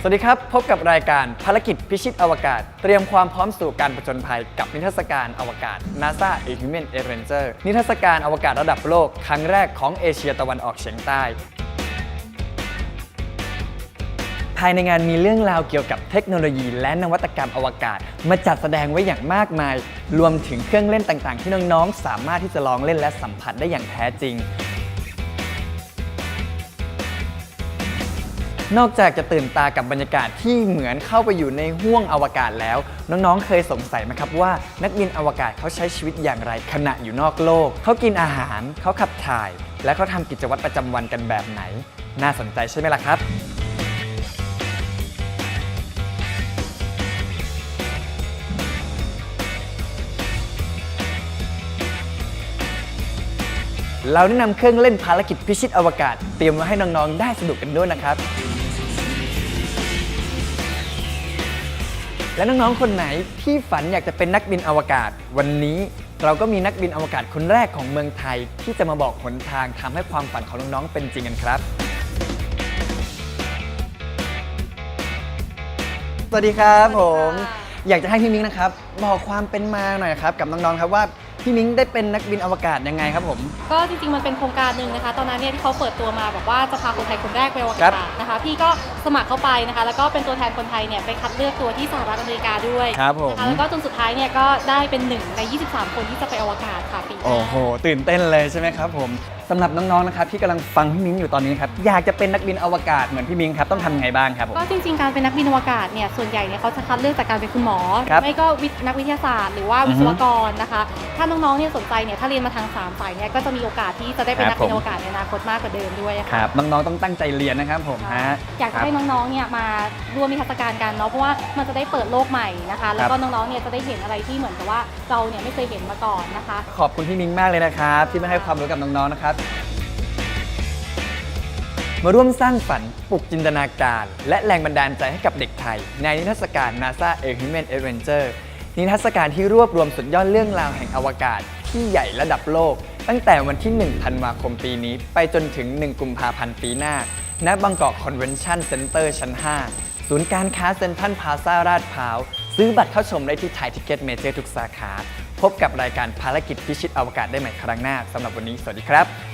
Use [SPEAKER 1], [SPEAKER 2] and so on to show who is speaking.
[SPEAKER 1] สวัสดีครับ พบกับรายการภารกิจพิชิตอวกาศ เตรียมความพร้อมสู่การผจญภัยกับนิทรรศการอวกาศ NASA A Human Adventure นิทรรศการอวกาศระดับโลก ครั้งแรกของเอเชียตะวันออกเฉียงใต้ ภายในงานมีเรื่องราวเกี่ยวกับเทคโนโลยี และนวัตกรรมอวกาศ มาจัดแสดงไว้อย่างมากมาย รวมถึงเครื่องเล่นต่างๆ ที่น้องๆ สามารถที่จะลองเล่นและสัมผัสได้อย่างแท้จริง นอกจากจะตื่นตากับบรรยากาศที่เหมือนเข้าไปอยู่ในห้วงอวกาศแล้ว น้องๆ เคยสงสัยไหมครับว่า นักบินอวกาศเขาใช้ชีวิตอย่างไรขณะอยู่นอกโลก เขากินอาหาร เขาขับถ่าย และเขาทำกิจวัตรประจำวันกันแบบไหน น่าสนใจใช่ไหมล่ะครับเราแนะนำเครื่องเล่นภารกิจพิชิตอวกาศ เตรียมไว้ให้น้อง ๆ ได้สนุกกันด้วยนะครับ และน้องๆ คนไหนที่ฝันอยากจะเป็นนักบินอวกาศ วันนี้เราก็มีนักบินอวกาศคนแรกของเมืองไทย ที่จะมาบอกหนทางทำให้ความฝันของน้องๆ เป็นจริงกันครับ สวัสดีครับผม อยากจะให้พี่มิ้งนะครับ บอกความเป็นมาหน่อยครับ กับน้องๆ ครับว่า พี่มิ้งได้เป็นนักบินอวกาศยังไงครับผม
[SPEAKER 2] ก็จริงๆมันเป็นโครงการหนึ่งนะคะ ตอนนั้นเนี่ยที่เขาเปิดตัวมาบอกว่าจะพาคนไทยคนแรกไปอว
[SPEAKER 1] ครั
[SPEAKER 2] กา
[SPEAKER 1] บ
[SPEAKER 2] ศนะคะ พี่ก็สมัครเข้าไปนะคะ แล้วก็เป็นตัวแทนคนไทยเนี่ยไปคัดเลือกตัวที่สหรัฐอเมริกาด้วย
[SPEAKER 1] ครับผม
[SPEAKER 2] นะคะแล้วก็จนสุดท้ายเนี่ยก็ได้เป็นหนึ่งใน 23 คนที่จะไปอวกาศค่ะปีหน้า
[SPEAKER 1] โอ้โห ตื่นเต้นเลยใช่ไหมครับผม สำหรับน้องๆนะครับที่กำลังฟังพี่มิ้งอยู่ตอนนี้ครับอยากจะเป็นนักบินอวกาศเหมือนพี่มิ้งครับต้องทำยังไงบ้างครับผม
[SPEAKER 2] ก็จริงๆ การเป็นนักบินอวกาศเนี่ยส่วนใหญ่เนี่ยเขาจะคัดเลือกจากการเป็นคุณหมอ
[SPEAKER 1] ครับ
[SPEAKER 2] ไม่ก็วิทย์นักวิทยาศาสตร์ หรือว่า
[SPEAKER 1] อื
[SPEAKER 2] วิ
[SPEAKER 1] อฮึ
[SPEAKER 2] ศวกรนะคะ ถ้าน้องๆเนี่ยสนใจเนี่ยถ้าเรียนมาทางสามสายเนี่ยก็จะมีโอกาสที่จะได้เป็น
[SPEAKER 1] ครั
[SPEAKER 2] นั
[SPEAKER 1] บ
[SPEAKER 2] กบิน
[SPEAKER 1] ผม
[SPEAKER 2] อวกาศในอนาคตมากกว่าเดิมด้วยอะ
[SPEAKER 1] ค
[SPEAKER 2] ค่ะ
[SPEAKER 1] รับน้องๆต้องตั้งใจเรียนนะครับผมฮะ
[SPEAKER 2] อยาก
[SPEAKER 1] ค
[SPEAKER 2] จะ
[SPEAKER 1] รับ
[SPEAKER 2] ให้น้องๆ เนี่ยมาร่วมนิทรรศการกันเนาะเพราะว่ามันจะได้เปิดโลกใหม่นะคะ แล้วก็น้องๆ เนี่ยจะได้เห็นอะไรที่เหมือนกับว่าเราเนี่ยไม่เคยเห็นมาก่อนนะคะ
[SPEAKER 1] ขอบคุณพี่มิ้งมากเลยนะครับ ที่มาให้ความรู้กับน้องๆนะครับ มาร่วมสร้างฝันปลุกจินตนาการ และแรงบันดาลใจให้กับเด็กไทย ในนิทรรศการ NASA A Human Adventure นิทรรศการที่รวบรวมสุดยอดเรื่องราวแห่งอวกาศ ที่ใหญ่ระดับโลก ตั้งแต่วันที่ 1 ธันวาคมปีนี้ ไปจนถึง 1 กุมภาพันธ์ปีหน้า ณ บางกอกคอนเวนชั่นเซ็นเตอร์ชั้น 5 ศูนย์การค้าเซ็นทรัลพลาซาลาดพร้าว ซื้อบัตรเข้าชมได้ที่ไทยทิเก็ตเมเจอร์ทุกสาขา พบกับรายการภารกิจพิชิตอวกาศได้ใหม่ครั้งหน้าสำหรับวันนี้ สวัสดีครับ